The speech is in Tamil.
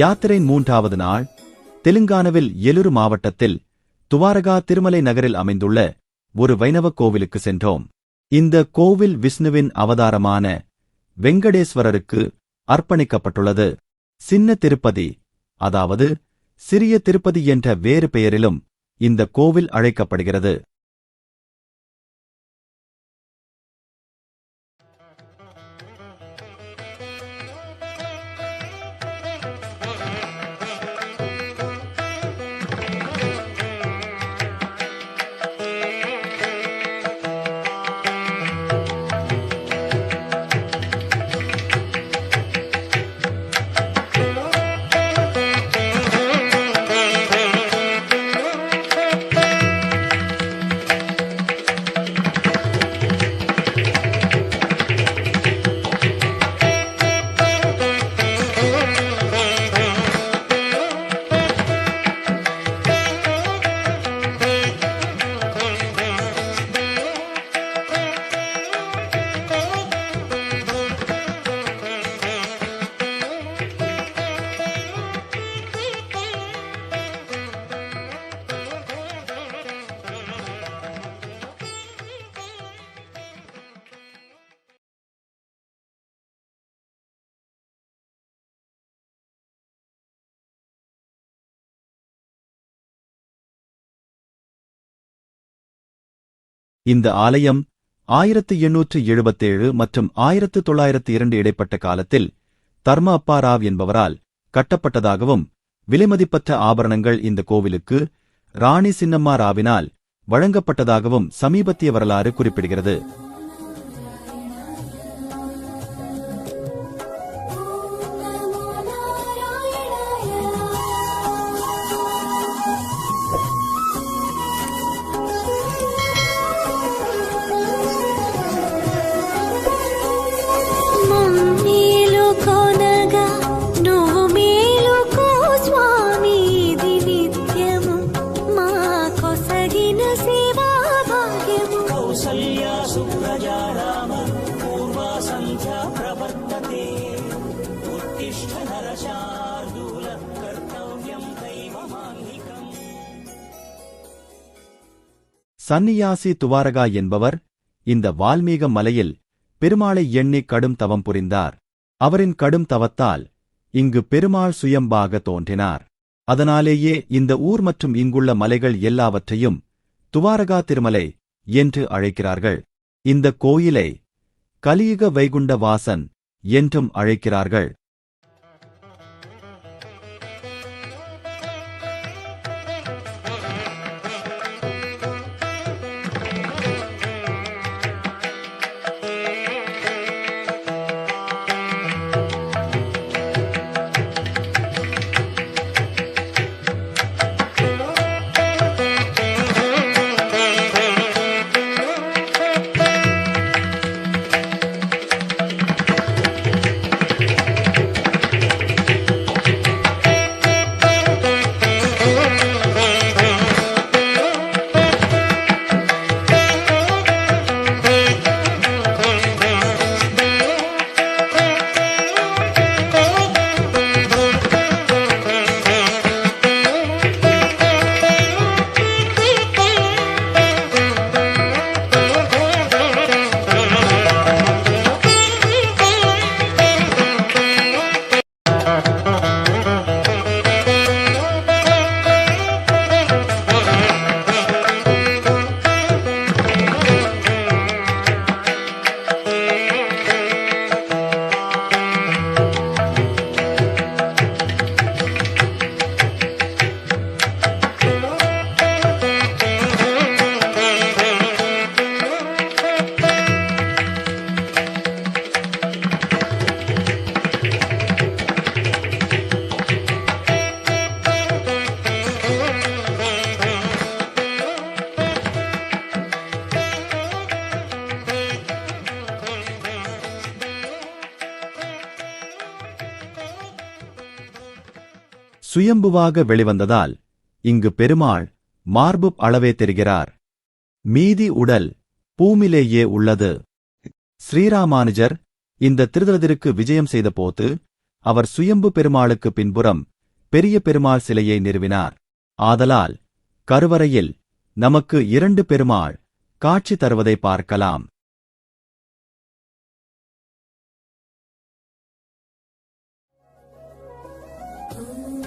யாத்திரை மூன்றாவது நாள் தெலுங்கானாவில் எலுரு மாவட்டத்தில் துவாரகா திருமலை நகரில் அமைந்துள்ள ஒரு வைணவ கோவிலுக்கு சென்றோம். இந்த கோவில் விஷ்ணுவின் அவதாரமான வெங்கடேஸ்வரருக்கு அர்ப்பணிக்கப்பட்டுள்ளது. சின்ன திருப்பதி அதாவது சிறிய திருப்பதி என்ற வேறு பெயரிலும் இந்த கோவில் அழைக்கப்படுகிறது. இந்த ஆலயம் ஆயிரத்து எண்ணூற்று எழுபத்தேழு மற்றும் ஆயிரத்து தொள்ளாயிரத்து இரண்டு இடைப்பட்ட காலத்தில் தர்ம அப்பா ராவ் என்பவரால் கட்டப்பட்டதாகவும் விலைமதிப்பற்ற ஆபரணங்கள் இந்த கோவிலுக்கு ராணி சின்னம்மா ராவினால் வழங்கப்பட்டதாகவும் சமீபத்திய வரலாறு குறிப்பிடுகிறது. शार्दूल कर्तव्यं दैवमान्निकम् சன்னியாசி துவாரகா என்பவர் இந்த வால்மீக மலையில் பெருமாளை எண்ணி கடும் தவம் புரிந்தார். அவரின் கடும் தவத்தால் இங்கு பெருமாள் சுயம்பாக தோன்றினார். அதனாலேயே இந்த ஊர் மற்றும் இங்குள்ள மலைகள் எல்லாவற்றையும் துவாரகா திருமலை என்று அழைக்கிறார்கள். இந்த கோயிலை கலியுக வைகுண்ட வாசன் என்றும் அழைக்கிறார்கள். சுயம்புவாக வெளிவந்ததால் இங்கு பெருமாள் மார்பு அளவே தெரிகிறார். மீதி உடல் பூமிலேயே உள்ளது. ஸ்ரீராமானுஜர் இந்த திருதலத்திற்கு விஜயம் செய்தபோது அவர் சுயம்பு பெருமாளுக்கு பின்புறம் பெரிய பெருமாள் சிலையை நிறுவினார். ஆதலால் கருவறையில் நமக்கு இரண்டு பெருமாள் காட்சி தருவதை பார்க்கலாம். ஓம்